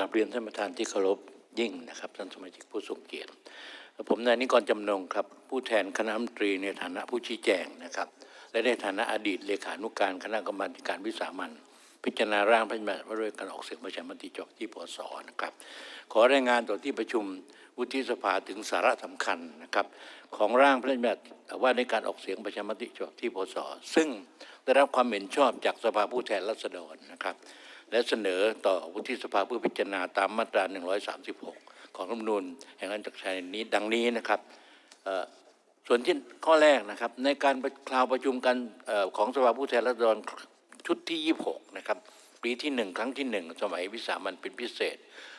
ราบเรียนท่านประธานที่เคารพยิ่งนะครับท่านสมาชิกผู้ทรงเกียรติผมนายนิกรจำนงครับ ผู้แทนคณะรัฐมนตรีในฐานะผู้ชี้แจงนะครับ และในฐานะอดีตเลขานุการคณะกรรมาธิการวิสามันพิจารณาร่างพระราชบัญญัติว่าด้วยการออกเสียงประชามติจบที่ปสนะครับ ขอรายงานต่อที่ประชุมวุฒิสภาถึงสาระสำคัญนะครับ ของร่างพระราชบัญญัติว่าในการออกเสียงประชามติจบที่ปสซึ่งได้รับความเห็นชอบจากสภาผู้แทนราษฎรนะครับ และเสนอต่อวุฒิสภาเพื่อพิจารณาตามมาตรา 136 ของรัฐธรรมนูญแห่งราชอาณาจักรไทยนี้ดังนี้นะครับส่วนที่ข้อแรกนะครับในการคราวประชุมกันอของสภาผู้แทนราษฎรชุดที่ 26 นะครับปีที่ 1 ครั้งที่ 1 สมัยวิสามันเป็นพิเศษ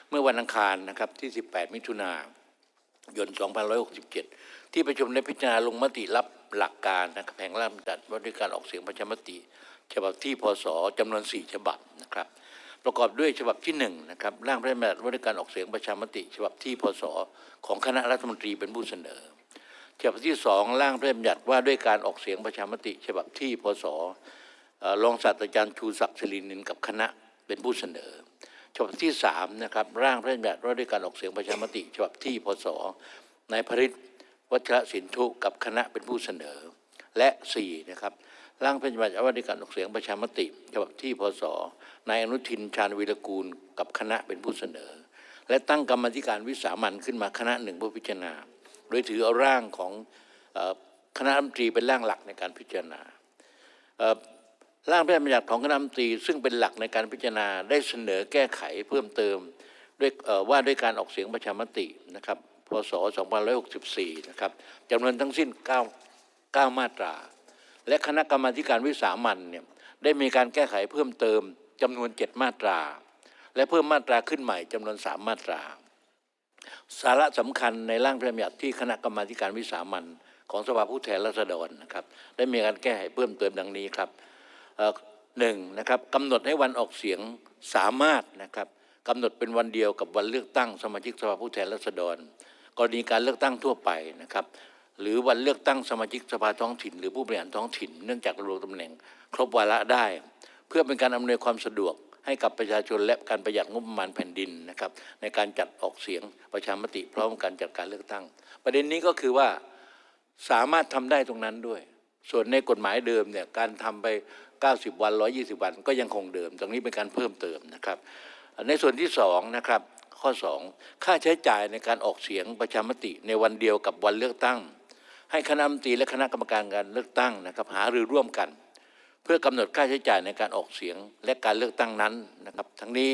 เมื่อวันอังคารนะครับที่ 18 มิถุนายน 2567 ที่ประชุมได้พิจารณาลงมติรับหลักการนะครับแห่งร่างบัญญัติว่าด้วยการออกเสียงประชามติ ฉบับที่พศจำนวน 4 ฉบับนะครับ ประกอบด้วยฉบับที่หนึ่งนะครับร่างพระราชบัญญัติว่าด้วยการออกเสียงประชามติ ฉบับที่พศของคณะรัฐมนตรีเป็นผู้เสนอ ฉบับที่สองร่างพระราชบัญญัติว่าด้วยการออกเสียงประชามติ ฉบับที่พศรองศาสตราจารย์ชูศักดิ์ศิรินินกับคณะเป็นผู้เสนอ ฉบับที่สามนะครับร่างพระราชบัญญัติว่าด้วยการออกเสียงประชามติ ฉบับที่พศนายพริตวัชรสินทุกับคณะเป็นผู้เสนอ และสี่นะครับ ร่างพระราชบัญญัติว่าด้วยการออกเสียงประชามติฉบับที่พศนายอนุทินชาญวีรกูลกับคณะเป็นผู้เสนอ และตั้งกรรมธิการวิสามันขึ้นมาคณะหนึ่งเพื่อพิจารณา โดยถือเอาร่างของคณะรัฐมนตรีเป็นร่างหลักในการพิจารณาร่างพระราชบัญญัติของคณะรัฐมนตรีซึ่งเป็นหลักในการพิจารณาได้เสนอแก้ไขเพิ่มเติมด้วยว่าด้วยการออกเสียงประชามตินะครับพศ 2564 นะครับจำนวนทั้งสิ้น 9 9 มาตรา และคณะกรรมาการวิสามันเนี่ยได้มีการแก้ไขเพิ่มเติมจำนวน7มาตรา และเพิ่มมาตราขึ้นใหม่จำนวน3มาตรา สาระสำคัญในร่างพระราชบัญญัติที่คณะกรรมาการวิสามันของสภาผู้แทนราษฎรนะครับได้มีการแก้ไขเพิ่มเติมดังนี้ครับหนึ่งนะครับกำหนดให้วันออกเสียงสามารถนะครับกำหนดเป็นวันเดียวกับวันเลือกตั้งสมาชิกสภาผู้แทนราษฎร กรณีการเลือกตั้งทั่วไปนะครับ หรือวันเลือกตั้งสมาชิกสภาท้องถิ่น หรือผู้บริหารท้องถิ่น เนื่องจากดำรงตำแหน่ง ครบวาระได้ เพื่อเป็นการอำนวยความสะดวกให้กับประชาชนและการประหยัดงบประมาณแผ่นดินนะครับในการจัดออกเสียงประชามติพร้อมการจัดการเลือกตั้ง ประเด็นนี้ก็คือว่าสามารถทำได้ตรงนั้นด้วย ส่วนในกฎหมายเดิมเนี่ยการทำไป 90 วัน 120 วันก็ยังคงเดิม ตรงนี้เป็นการเพิ่มเติมนะครับ ในส่วนที่สองนะครับข้อ 2 ค่าใช้จ่ายในการออกเสียงประชามติในวันเดียวกับวันเลือกตั้ง ให้คณะรัฐมนตรีและคณะกรรมการการเลือกตั้งนะครับหารือร่วมกัน เพื่อกำหนดค่าใช้จ่ายในการออกเสียงและการเลือกตั้งนั้นนะครับ ทั้งนี้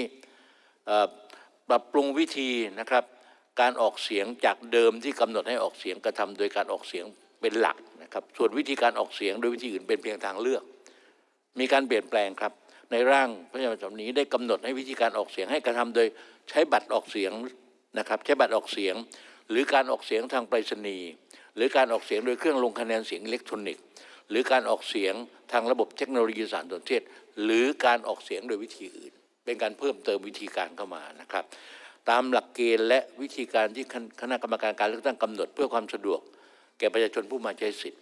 ปรับปรุงวิธีนะครับ การออกเสียงจากเดิมที่กำหนดให้ออกเสียงกระทำโดยการออกเสียงเป็นหลักนะครับ ส่วนวิธีการออกเสียงโดยวิธีอื่นเป็นเพียงทางเลือก มีการเปลี่ยนแปลงครับในร่างพระราชบัญญัตินี้ได้กำหนดให้วิธีการออกเสียงให้กระทำโดยใช้บัตรออกเสียงนะครับ ใช้บัตรออกเสียง หรือการออกเสียงทางไปรษณีย์หรือการออกเสียงโดยเครื่องลงคะแนนเสียงอิเล็กทรอนิกส์ หรือการออกเสียงทางระบบเทคโนโลยีสารสนเทศ หรือการออกเสียงโดยวิธีอื่น เป็นการเพิ่มเติมวิธีการเข้ามานะครับ ตามหลักเกณฑ์และวิธีการที่คณะกรรมการการเลือกตั้งกำหนด เพื่อความสะดวก แก่ประชาชนผู้มาใช้สิทธิ์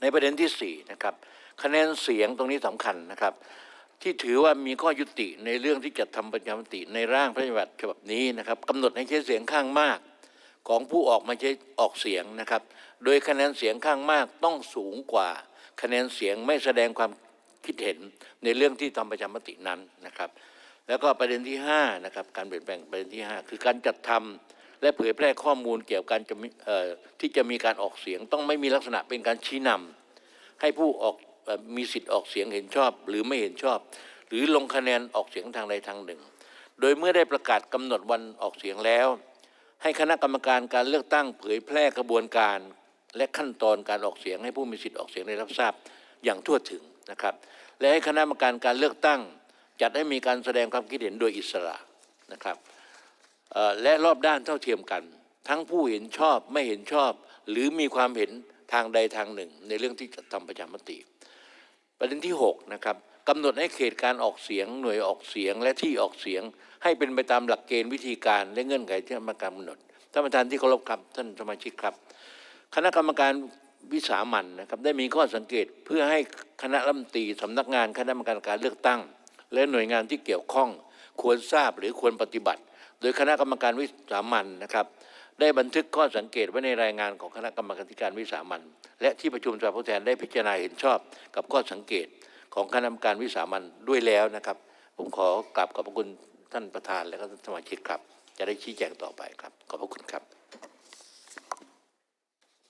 ในประเด็นที่สี่นะครับคะแนนเสียงตรงนี้สำคัญนะครับ ที่ถือว่ามีข้อยุติในเรื่องที่จะทำประชามติในร่างพระราชบัญญัติฉบับนี้นะครับกำหนดให้ใช้เสียงข้างมาก ของผู้ออกมาใช้ออกเสียงนะครับ โดยคะแนนเสียงข้างมากต้องสูงกว่า คะแนนเสียงไม่แสดงความคิดเห็นในเรื่องที่ทำประชามตินั้นนะครับ แล้วก็ประเด็นที่5นะครับการเปลี่ยนแปลงประเด็นที่ 5 คือการจัดทำและเผยแพร่ข้อมูลเกี่ยวกับการจะมีที่จะมีการออกเสียง ต้องไม่มีลักษณะเป็นการชี้นำให้ผู้ออกมีสิทธิ์ออกเสียงเห็นชอบ หรือไม่เห็นชอบ หรือลงคะแนนออกเสียงทางใดทางหนึ่ง โดยเมื่อได้ประกาศกำหนดวันออกเสียงแล้ว ให้คณะกรรมการการเลือกตั้งเผยแพร่กระบวนการ และขั้นตอนการออกเสียงให้ผู้มีสิทธิ์ออกเสียงได้รับทราบอย่างทั่วถึงนะครับ และให้คณะกรรมการการเลือกตั้ง จัดให้มีการแสดงความคิดเห็นโดยอิสระนะครับและรอบด้านเท่าเทียมกัน ทั้งผู้เห็นชอบไม่เห็นชอบ หรือมีความเห็นทางใดทางหนึ่ง ในเรื่องที่จะทำประชามติ ประเด็นที่6นะครับ กำหนดให้เขตการออกเสียง หน่วยออกเสียงและที่ออกเสียง ให้เป็นไปตามหลักเกณฑ์วิธีการและเงื่อนไขที่มากำหนดท่านประธานที่เคารพครับท่านสมาชิกครับ คณะกรรมการวิสามันนะครับได้มีข้อสังเกตเพื่อให้คณะรัฐมนตรีสำนักงานคณะกรรมการการเลือกตั้ง และหน่วยงานที่เกี่ยวข้องควรทราบหรือควรปฏิบัติ โดยคณะกรรมการวิสามันนะครับได้บันทึกข้อสังเกตไว้ในรายงานของคณะกรรมการวิสามันและที่ประชุมสภาผู้แทนได้พิจารณาเห็นชอบกับข้อสังเกต ของคณะกรรมการวิสามันด้วยแล้วนะครับ ผมขอกราบขอบพระคุณท่านประธานและก็ท่านสมาชิกครับ จะได้ชี้แจงต่อไปครับ ขอบพระคุณครับ